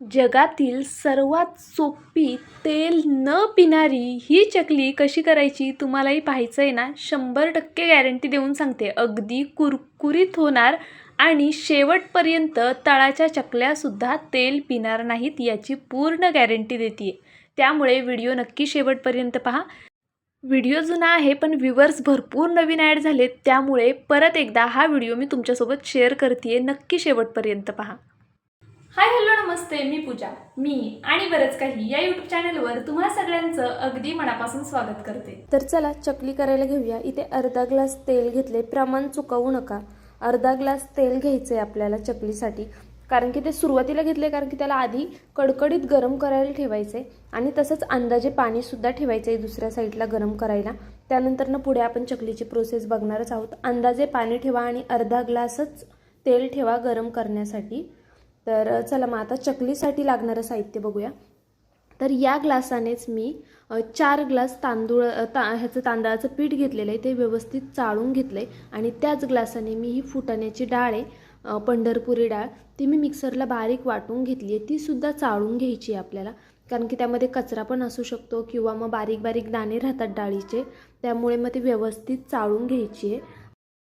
जगातील सर्वात सोपी तेल न पिणारी ही चकली कशी करायची तुम्हालाही पाहायचं आहे ना? शंभर टक्के गॅरंटी देऊन सांगते. अगदी कुरकुरीत होणार आणि शेवटपर्यंत तळाच्या चकल्यासुद्धा तेल पिणार नाहीत याची पूर्ण गॅरंटी देते त्यामुळे व्हिडिओ नक्की शेवटपर्यंत पहा. व्हिडिओ जुना आहे पण व्ह्युअर्स भरपूर नवीन ॲड झालेत. त्यामुळे परत एकदा हा व्हिडिओ मी तुमच्यासोबत शेअर करते नक्की शेवटपर्यंत पहा. हाय हॅलो नमस्ते मी पूजा. मी आणि बरंच काही या युट्यूब चॅनलवर तुम्हा सगळ्यांचं अगदी मनापासून स्वागत करते. तर चला चकली करायला घेऊया. इथे अर्धा ग्लास तेल घेतले. प्रमाण चुकवू नका. अर्धा ग्लास तेल घ्यायचं आहे आपल्याला चकलीसाठी. कारण की ते सुरुवातीला घेतले कारण की त्याला आधी कडकडीत गरम करायला ठेवायचे आणि तसंच अंदाजे पाणीसुद्धा ठेवायचं आहे दुसऱ्या साईडला गरम करायला. त्यानंतरनं पुढे आपण चकलीची प्रोसेस बघणारच आहोत. अंदाजे पाणी ठेवा आणि अर्धा ग्लासच तेल ठेवा गरम करण्यासाठी. तर चला मग आता चकलीसाठी लागणारं साहित्य बघूया. तर या ग्लासानेच मी चार ग्लास तांदूळ ता ह्याचं तांदळाचं पीठ घेतलेलं आहे ते व्यवस्थित चाळून घेतलं आहे आणि त्याच ग्लासाने मी ही फुटाण्याची डाळ आहे पंढरपुरी डाळ ती मी मिक्सरला बारीक वाटून घेतली आहे तीसुद्धा चाळून घ्यायची आहे आपल्याला. कारण की त्यामध्ये कचरा पण असू शकतो किंवा मग बारीक बारीक दाणे राहतात डाळीचे त्यामुळे मग ती व्यवस्थित चाळून घ्यायची आहे.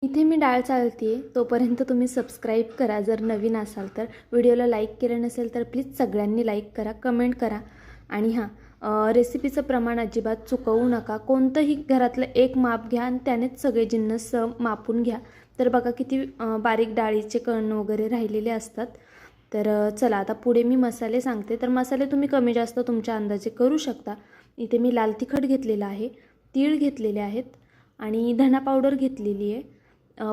इथे मी डाळ चालते तोपर्यंत तुम्ही सबस्क्राईब करा. जर नवीन असाल तर व्हिडिओला लाईक केलं नसेल तर प्लीज सगळ्यांनी लाईक करा कमेंट करा. आणि हां रेसिपीचं प्रमाण अजिबात चुकवू नका. कोणतंही घरातलं एक माप घ्या आणि त्यानेच सगळे जिन्नस मापून घ्या. तर बघा किती बारीक डाळीचे कण वगैरे राहिलेले असतात. तर चला आता पुढे मी मसाले सांगते. तर मसाले तुम्ही कमी जास्त तुमच्या अंदाजे करू शकता. इथे मी लाल तिखट घेतलेलं आहे तीळ घेतलेले आहेत आणि धना पावडर घेतलेली आहे.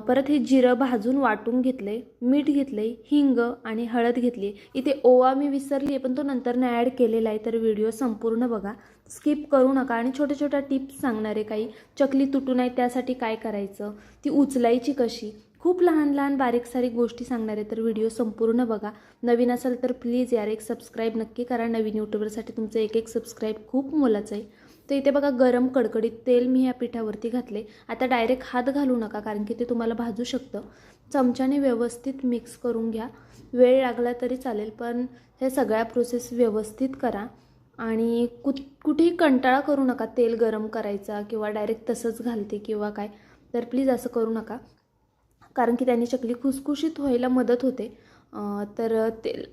परत हे जिरं भाजून वाटून घेतलं आहे मीठ घेतलं आहे हिंग आणि हळद घेतली. आहे इथे ओवा मी विसरली आहे पण तो नंतर नाही ॲड केलेला आहे तर व्हिडिओ संपूर्ण बघा. स्किप करू नका. आणि छोट्या छोट्या टिप्स सांगणार आहे काही. चकली तुटू नये त्यासाठी काय करायचं? ती उचलायची कशी? खूप लहान लहान बारीक सारीक गोष्टी सांगणार आहे तर व्हिडिओ संपूर्ण बघा. नवीन असाल तर प्लीज यार एक सबस्क्राईब नक्की करा. नवीन यूट्यूबरसाठी तुमचं एक एक सबस्क्राईब खूप मोलाचं आहे. तर इथे बघा गरम कडकडीत तेल मी ह्या पिठावरती घातले. आता डायरेक्ट हात घालू नका कारण की ते तुम्हाला भाजू शकतं. चमच्याने व्यवस्थित मिक्स करून घ्या. वेळ लागला तरी चालेल पण हे सगळ्या प्रोसेस व्यवस्थित करा. आणि कुठ कुठेही कंटाळा करू नका तेल गरम करायचा किंवा डायरेक्ट तसंच घालते किंवा काय. तर प्लीज असं करू नका. कारण की त्याने चकली खुसखुशीत व्हायला मदत होते. तर तेल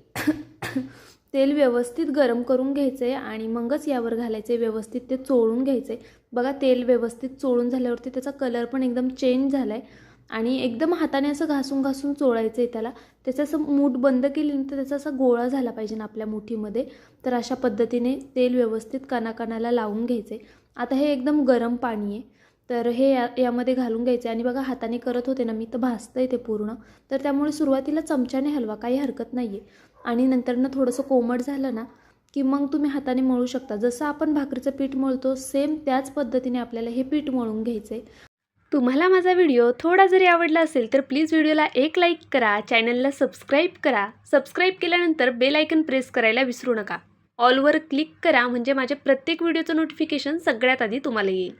तेल व्यवस्थित गरम करून घ्यायचं आहे आणि मगच यावर घालायचं व्यवस्थित ते चोळून घ्यायचं आहे बघा तेल व्यवस्थित चोळून झाल्यावरती त्याचा कलर पण एकदम चेंज झाला आहे आणि एकदम हाताने असं घासून घासून चोळायचं आहे त्याला. त्याचं असं मूठ बंद केली तर त्याचा असा गोळा झाला पाहिजे ना आपल्या मुठीमध्ये. तर अशा पद्धतीने तेल व्यवस्थित कानाकानाला लावून घ्यायचं आता हे एकदम गरम पाणी आहे. तर हे या यामध्ये घालून घ्यायचे आणि बघा हाताने करत होते ना मी तर भासतं आहे ते पूर्ण. तर त्यामुळे सुरुवातीला चमच्याने हलवा काही हरकत नाही आहे आणि नंतरनं थोडंसं कोमट झालं ना की मग तुम्ही हाताने मळू शकता. जसं आपण भाकरीचं पीठ मळतो सेम त्याच पद्धतीने आपल्याला हे पीठ मळून घ्यायचं आहे तुम्हाला माझा व्हिडिओ थोडा जरी आवडला असेल तर प्लीज व्हिडिओला एक लाईक करा चॅनलला सबस्क्राईब करा. सबस्क्राईब केल्यानंतर बेल आयकन प्रेस करायला विसरू नका. ऑलवर क्लिक करा म्हणजे माझ्या प्रत्येक व्हिडिओचं नोटिफिकेशन सगळ्यात आधी तुम्हाला येईल.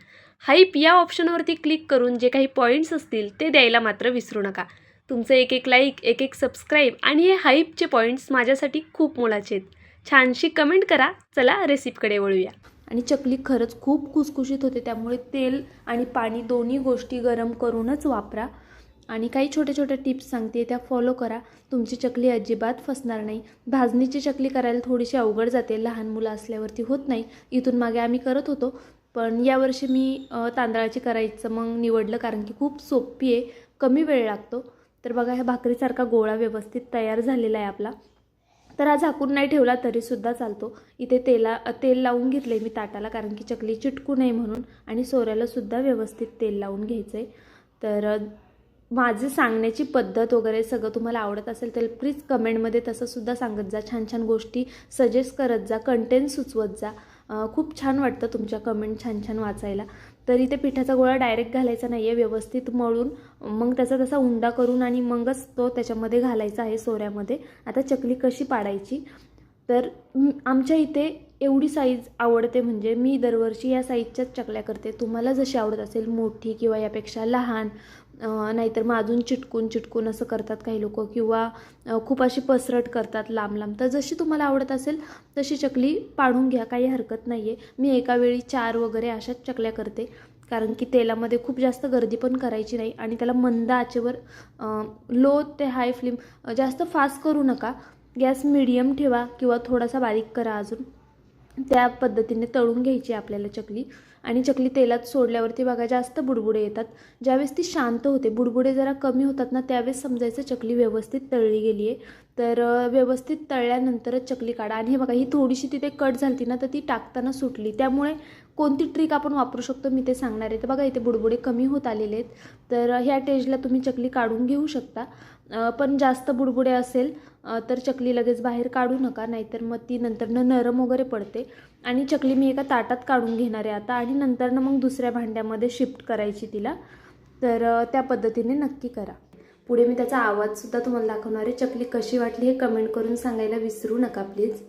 हाईप या ऑप्शनवरती क्लिक करून जे काही पॉईंट्स असतील ते द्यायला मात्र विसरू नका. तुमचं एक एक लाईक एक एक सबस्क्राईब आणि हे हाईपचे पॉईंट्स माझ्यासाठी खूप मोलाचे आहेत. छानशी कमेंट करा. चला रेसिपीकडे वळूया. आणि चकली खरंच खूप खुसखुशीत होते त्यामुळे तेल आणि पाणी दोन्ही गोष्टी गरम करूनच वापरा. आणि काही छोट्या छोट्या टिप्स सांगते त्या फॉलो करा. तुमची चकली अजिबात फसणार नाही. भाजणीची चकली करायला थोडीशी अवघड जाते लहान मुलं असल्यावरती होत नाही. इथून मागे आम्ही करत होतो. पण यावर्षी मी तांदळाची करायचं मग निवडलं कारण की खूप सोपी आहे कमी वेळ लागतो. तर बघा ह्या भाकरीसारखा गोळा व्यवस्थित तयार झालेला आहे आपला. तर हा झाकून नाही ठेवला तरीसुद्धा चालतो. इथे तेला तेल लावून घेतलं आहे मी ताटाला कारण की चकली चिटकू नये म्हणून आणि सोऱ्यालासुद्धा व्यवस्थित तेल लावून घ्यायचं आहे तर माझी सांगण्याची पद्धत वगैरे सगळं तुम्हाला आवडत असेल तर प्लीज कमेंटमध्ये तसंसुद्धा सांगत जा. छान छान गोष्टी सजेस्ट करत जा. कंटेंट सुचवत जा. खूप छान वाटतं तुमच्या कमेंट छान छान वाचायला. तर इथे पिठाचा गोळा डायरेक्ट घालायचा नाही आहे व्यवस्थित मळून मग त्याचा तसा उंडा करून आणि मगच तो त्याच्यामध्ये घालायचा आहे सोऱ्यामध्ये. आता चकली कशी पाडायची? तर आमच्या इथे एवढी साईज आवडते म्हणजे मी दरवर्षी या साईजच्याच चकल्या करते. तुम्हाला जशी आवडत असेल मोठी किंवा यापेक्षा लहान नाहीतर मग अजून चिटकून चिटकून असं करतात काही लोक किंवा खूप अशी पसरट करतात लांब लांब. तर जशी तुम्हाला आवडत असेल तशी चकली पाडून घ्या काही हरकत नाही आहे मी एका वेळी चार वगैरे अशाच चकल्या करते कारण की तेलामध्ये खूप जास्त गर्दी पण करायची नाही आणि त्याला मंद आचेवर लो ते हाय फ्लेम जास्त फास्ट करू नका. गॅस मिडियम ठेवा किंवा थोडासा बारीक करा अजून. त्या पद्धतीने तळून घ्यायची आपल्याला चकली. आणि चकली तेलात सोडल्यावरती बघा जास्त बुडबुडे येतात. ज्यावेळेस ती शांत होते बुडबुडे जरा कमी होतात ना त्यावेळेस समजायचं चकली व्यवस्थित तळली गेली आहे तर व्यवस्थित तळल्यानंतरच चकली काढा. आणि हे बघा ही थोडीशी तिथे कट झाली ना तर ती टाकताना सुटली. त्यामुळे कोणती ट्रिक आपण वापरू शकतो मी ते सांगणार आहे. तर बघा इथे बुडबुडे कमी होत आलेले आहेत. तर ह्या टेजला तुम्ही चकली काढून घेऊ शकता. पण जास्त बुडबुडे असेल तर चकली लगेच बाहेर काढू नका नाहीतर मग ती नंतरनं नरम वगैरे पडते. आणि चकली मी एका ताटात काढून घेणार आहे आता आणि नंतरनं मग दुसऱ्या भांड्यामध्ये शिफ्ट करायची तिला. तर त्या पद्धतीने नक्की करा. पुढे मी त्याचा आवाजसुद्धा तुम्हाला दाखवणार आहे. चकली कशी वाटली हे कमेंट करून सांगायला विसरू नका प्लीज.